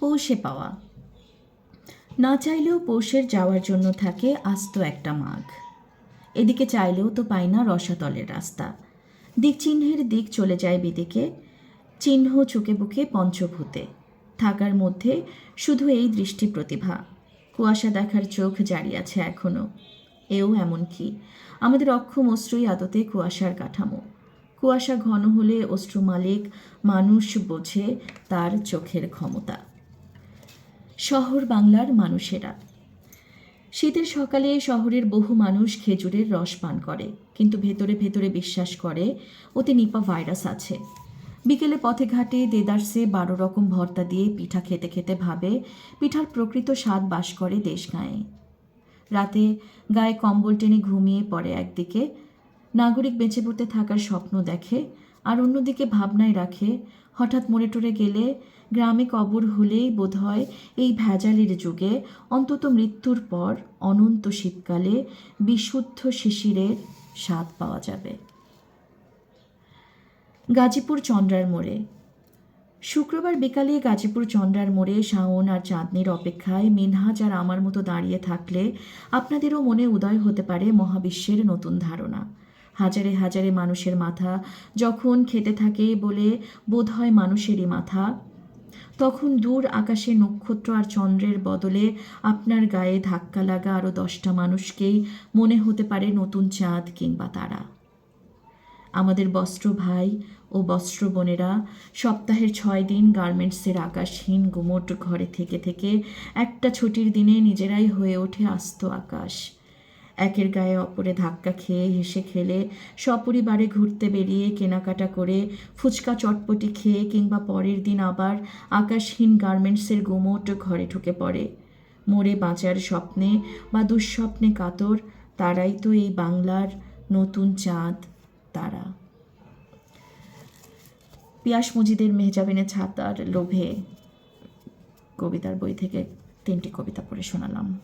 পৌষে পাওয়া। না চাইলেও পৌষের যাওয়ার জন্য থাকে আস্ত একটা মাঘ। এদিকে চাইলেও তো পাই না রসাতলের রাস্তা। দিক চিহ্নের দিক চলে যায় বিদিকে, চিহ্ন চুকে বুকে পঞ্চভূতে। থাকার মধ্যে শুধু এই দৃষ্টি প্রতিভা। কুয়াশা দেখার চোখ জারি আছে এখনও এও এমন কি আমাদের অক্ষম অশ্রুই আদতে কুয়াশার কাঠামো। কুয়াশা ঘন হলে অশ্রু মালিক মানুষ বোঝে তার চোখের ক্ষমতা। শহর বাংলার মানুষেরা। শীতের সকালে শহরের বহু মানুষ খেজুরের রস পান করে, কিন্তু ভেতরে ভেতরে বিশ্বাস করে ওতে নিপা ভাইরাস আছে। বিকেলে পথে ঘাটে দেদারসে বারো রকম ভর্তা দিয়ে পিঠা খেতে খেতে ভাবে, পিঠার প্রকৃত স্বাদ বাস করে দেশ গায়ে। রাতে গায়ে কম্বল টেনে ঘুমিয়ে পড়ে একদিকে, নাগরিক বেঁচে পড়তে থাকার স্বপ্ন দেখে আর অন্যদিকে ভাবনায় রাখে, হঠাৎ মরে টরে গেলে গ্রামে কবর হলেই বোধহয় এই ভেজালের যুগে অন্তত মৃত্যুর পর অনন্ত শীতকালে বিশুদ্ধ শিশিরের স্বাদ পাওয়া যাবে। গাজীপুর চন্দ্রার মোড়ে। শুক্রবার বিকালে গাজীপুর চন্দ্রার মোড়ে শাওন আর চাঁদনির অপেক্ষায় মিনহাজ আর আমার মতো দাঁড়িয়ে থাকলে আপনাদেরও মনে উদয় হতে পারে মহাবিশ্বের নতুন ধারণা। হাজারে হাজারে মানুষের মাথা যখন খেতে থাকে বলে বোধ হয় মানুষেরই মাথা, তখন দূর আকাশে নক্ষত্র আর চন্দ্রের বদলে আপনার গায়ে ধাক্কা লাগা আরও দশটা মানুষকেই মনে হতে পারে নতুন চাঁদ কিংবা তারা। আমাদের বস্ত্র ভাই ও বস্ত্র বোনেরা সপ্তাহের ছয় দিন গার্মেন্টসের আকাশহীন গুমোট ঘরে থেকে থেকে একটা ছুটির দিনে নিজেরাই হয়ে ওঠে আস্ত আকাশ। একের গায়ে অপরে ধাক্কা খেয়ে হেসে খেলে, সপরিবারে ঘুরতে বেরিয়ে কেনাকাটা করে, ফুচকা চটপটি খেয়ে কিংবা পরের দিন আবার আকাশহীন গার্মেন্টসের গুমোট ঘরে ঢুকে পড়ে। মোড়ে বাঁচার স্বপ্নে বা দুঃস্বপ্নে কাতর, তারাই তো এই বাংলার নতুন চাঁদ, তারা। পিয়াস মজিদের মেহজাবিনে ছাতার লোভে কবিতার বই থেকে তিনটি কবিতা পড়ে শোনালাম।